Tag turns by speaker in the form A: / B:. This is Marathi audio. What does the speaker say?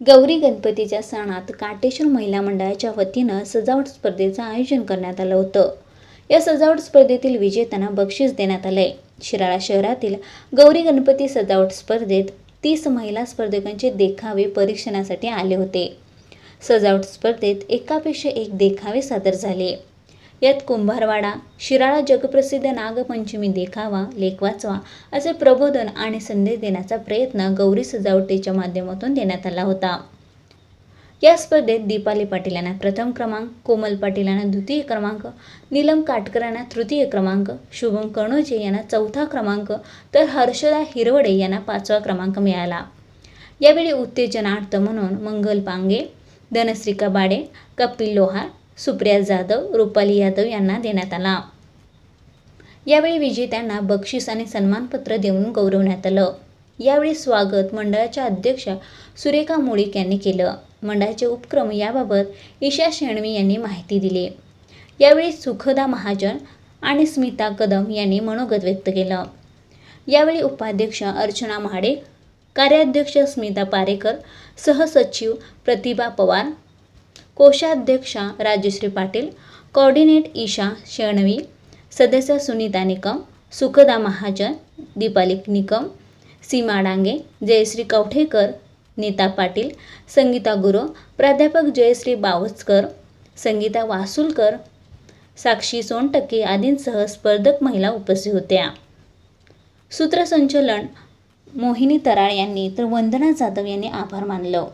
A: गौरी गणपतीच्या सणात काटेश्वर महिला मंडळाच्या वतीनं सजावट स्पर्धेचं आयोजन करण्यात आलं होतं. या सजावट स्पर्धेतील विजेत्यांना बक्षीस देण्यात आलंय. शिराळा शहरातील गौरी गणपती सजावट स्पर्धेत तीस महिला स्पर्धकांचे देखावे परीक्षणासाठी आले होते. सजावट स्पर्धेत एकापेक्षा एक देखावे सादर झाले. यात कुंभारवाडा शिराळा जगप्रसिद्ध नागपंचमी देखावा लेख वाचवा असे प्रबोधन आणि संदेश देण्याचा प्रयत्न गौरी सजावटीच्या माध्यमातून देण्यात आला होता. या स्पर्धेत दीपाली पाटील यांना प्रथम क्रमांक कोमल पाटील यांना द्वितीय क्रमांक नीलम काटकर यांना तृतीय क्रमांक शुभम कणोजे यांना चौथा क्रमांक तर हर्षदा हिरवडे यांना पाचवा क्रमांक मिळाला. यावेळी उत्तेजनार्थ म्हणून मंगल पांगे धनश्रीका बाडे कपिल लोहार सुप्रिया जाधव रुपाली यादव यांना देण्यात आला. यावेळी विजेत्यांना बक्षीस आणि सन्मानपत्र देऊन गौरवण्यात आलं. यावेळी स्वागत मंडळाच्या अध्यक्षा सुरेखा मुळीक यांनी केलं. मंडळाचे उपक्रम याबाबत ईशा शेणवी यांनी माहिती दिली. यावेळी सुखदा महाजन आणि स्मिता कदम यांनी मनोगत व्यक्त केलं. यावेळी उपाध्यक्ष अर्चना महाडे कार्याध्यक्ष स्मिता पारेकर सहसचिव प्रतिभा पवार कोषाध्यक्षा राजश्री पाटील कोऑर्डिनेट ईशा शेणवी सदस्य सुनीता निकम सुखदा महाजन दीपाली निकम सीमा डांगे जयश्री कवठेकर नीता पाटील संगीता गुरु प्राध्यापक जयश्री बावचकर संगीता वासुलकर साक्षी सोनटक्के आदींसह स्पर्धक महिला उपस्थित होत्या. सूत्रसंचलन मोहिनी तराळ यांनी तर वंदना जाधव यांनी आभार मानलं.